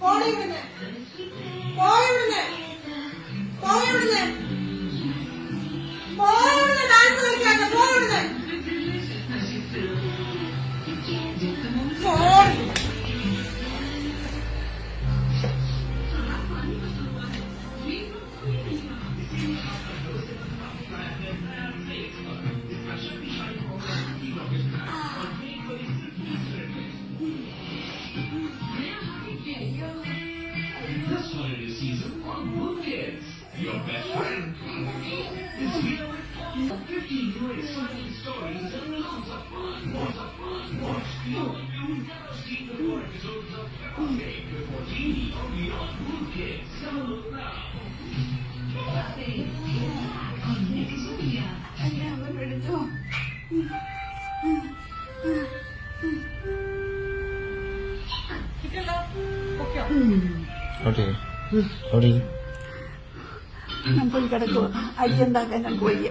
போய் விடுங்க dance season on Blue Your best friend is here with 50 great exciting stories and lots of fun, lots of fun, lots of fun. You've never seen the more episodes of Who Before TV only on Blue Kids. Download now. Okay. ഞാൻ പോയി കിടക്കുക അരി ഉണ്ടാക്കാൻ ഞാൻ പോയി.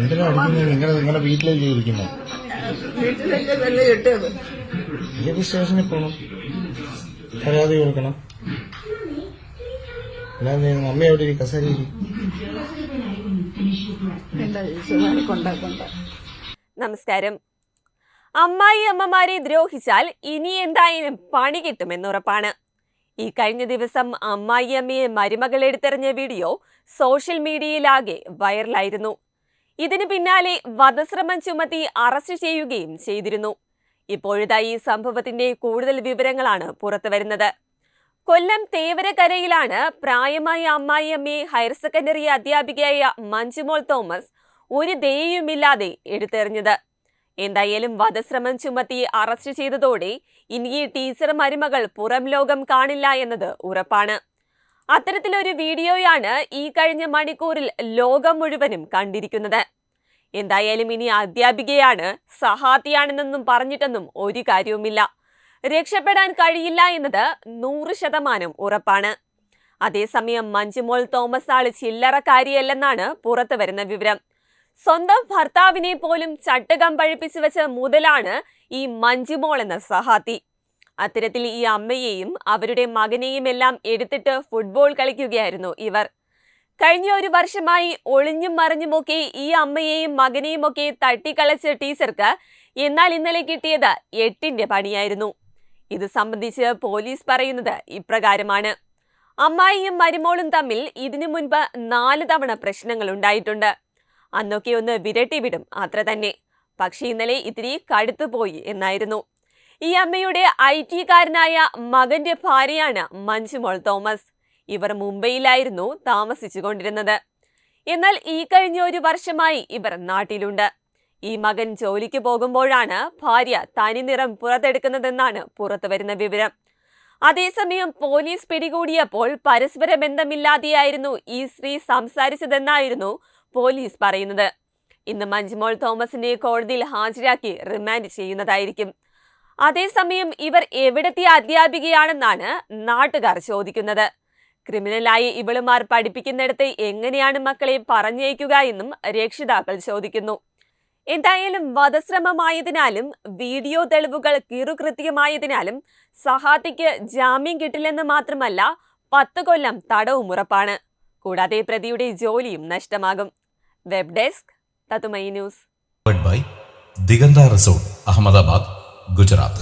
എന്തിനാ അടിക്കുന്നത് നിങ്ങൾ നിങ്ങളുടെ വീട്ടിലേക്ക് ഇരിക്കുന്നു. വെള്ളം ഏത് സ്റ്റേഷനിൽ പോകണം പരാതി കൊടുക്കണം. അല്ലാതെ അമ്മ എവിടെ ഇരിക്കും കസേരയിൽ നമസ്കാരം. അമ്മായി അമ്മമാരെ ദ്രോഹിച്ചാൽ ഇനി എന്തായാലും പണി കിട്ടുമെന്നുറപ്പാണ് ഈ കഴിഞ്ഞ ദിവസം അമ്മായി അമ്മയെ മരുമകൾ എടുത്തെറിഞ്ഞ വീഡിയോ സോഷ്യൽ മീഡിയയിലാകെ വൈറലായിരുന്നു. ഇതിനു പിന്നാലെ വധശ്രമം ചുമത്തി അറസ്റ്റ് ചെയ്യുകയും ചെയ്തിരുന്നു. ഇപ്പോഴത്തെ ഈ സംഭവത്തിന്റെ കൂടുതൽ വിവരങ്ങളാണ് പുറത്തുവരുന്നത് കൊല്ലം തേവരക്കരയിലാണ് പ്രായമായ അമ്മായി അമ്മയെ ഹയർ സെക്കൻഡറി അധ്യാപികയായ മഞ്ജുമോൾ തോമസ് ഒരു ദയയുമില്ലാതെ എടുത്തെറിഞ്ഞത്. എന്തായാലും വധശ്രമം ചുമത്തി അറസ്റ്റ് ചെയ്തതോടെ ഇനി ടീച്ചർ മരുമകൾ പുറം ലോകം കാണില്ല എന്നത് ഉറപ്പാണ്. അത്തരത്തിലൊരു വീഡിയോയാണ് ഈ കഴിഞ്ഞ മണിക്കൂറിൽ ലോകം മുഴുവനും കണ്ടിരിക്കുന്നത്. എന്തായാലും ഇനി അധ്യാപികയാണ് സഹാത്തിയാണെന്നൊന്നും പറഞ്ഞിട്ടൊന്നും ഒരു കാര്യവുമില്ല. രക്ഷപ്പെടാൻ കഴിയില്ല എന്നത് നൂറ് ശതമാനം ഉറപ്പാണ്. അതേസമയം മഞ്ജുമോൾ തോമസ് ആൾ ചില്ലറക്കാരിയല്ലെന്നാണ് പുറത്തു വരുന്ന വിവരം. സ്വന്തം ഭർത്താവിനെ പോലും ചട്ടകം പഴിപ്പിച്ചു വെച്ച മുതലാണ് ഈ മഞ്ജുമോൾ എന്ന സഹാത്തി. അത്തരത്തിൽ ഈ അമ്മയെയും അവരുടെ മകനെയും എല്ലാം എടുത്തിട്ട് ഫുട്ബോൾ കളിക്കുകയായിരുന്നു ഇവർ. കഴിഞ്ഞ ഒരു വർഷമായി ഒളിഞ്ഞും മറിഞ്ഞുമൊക്കെ ഈ അമ്മയെയും മകനെയും ഒക്കെ തട്ടിക്കളച്ച ടീച്ചർക്ക് എന്നാൽ ഇന്നലെ കിട്ടിയത് എട്ടിന്റെ പണിയായിരുന്നു. ഇത് സംബന്ധിച്ച് പോലീസ് പറയുന്നത് ഇപ്രകാരമാണ്. അമ്മായിയും മരുമോളും തമ്മിൽ ഇതിനു മുൻപ് നാല് തവണ പ്രശ്നങ്ങൾ ഉണ്ടായിട്ടുണ്ട്. അന്നൊക്കെ ഒന്ന് വിരട്ടിവിടും അത്ര തന്നെ. പക്ഷെ ഇന്നലെ ഇത്തിരി കടുത്തുപോയി എന്നായിരുന്നു. ഈ അമ്മയുടെ ഐ ടിക്കാരനായ മകന്റെ ഭാര്യയാണ് മഞ്ജുമോൾ തോമസ്. ഇവർ മുംബൈയിലായിരുന്നു താമസിച്ചുകൊണ്ടിരുന്നത്. എന്നാൽ ഈ കഴിഞ്ഞ ഒരു വർഷമായി ഇവർ നാട്ടിലുണ്ട്. ഈ മകൻ ജോലിക്ക് പോകുമ്പോഴാണ് ഭാര്യ തനിനിറം പുറത്തെടുക്കുന്നതെന്നാണ് പുറത്തുവരുന്ന വിവരം. അതേസമയം പോലീസ് പിടികൂടിയപ്പോൾ പരസ്പര ബന്ധമില്ലാതെയായിരുന്നു ഈ സ്ത്രീ സംസാരിച്ചതെന്നായിരുന്നു പോലീസ് പറയുന്നത്. ഇന്ന് മഞ്ജുമോൾ തോമസിനെ കോടതിയിൽ ഹാജരാക്കി റിമാൻഡ് ചെയ്യുന്നതായിരിക്കും. അതേസമയം ഇവർ എവിടത്തെ അധ്യാപികയാണെന്നാണ് നാട്ടുകാർ ചോദിക്കുന്നത്. ക്രിമിനലായി ഇവളുമാർ പഠിപ്പിക്കുന്നിടത്ത് എങ്ങനെയാണ് മക്കളെ പറഞ്ഞേക്കുക എന്നും രക്ഷിതാക്കൾ ചോദിക്കുന്നു. എന്തായാലും വധശ്രമമായതിനാലും വീഡിയോ തെളിവുകൾ കീറുകൃത്യമായതിനാലും സഹാത്തിക്ക് ജാമ്യം കിട്ടില്ലെന്ന് മാത്രമല്ല പത്ത് കൊല്ലം തടവും ഉറപ്പാണ് കൂടാതെ പ്രതിയുടെ ജോലിയും നഷ്ടമാകും. വെബ് ഡെസ്ക് തത്തുമൈ news by Diganta Resort, Ahmedabad, Gujarat.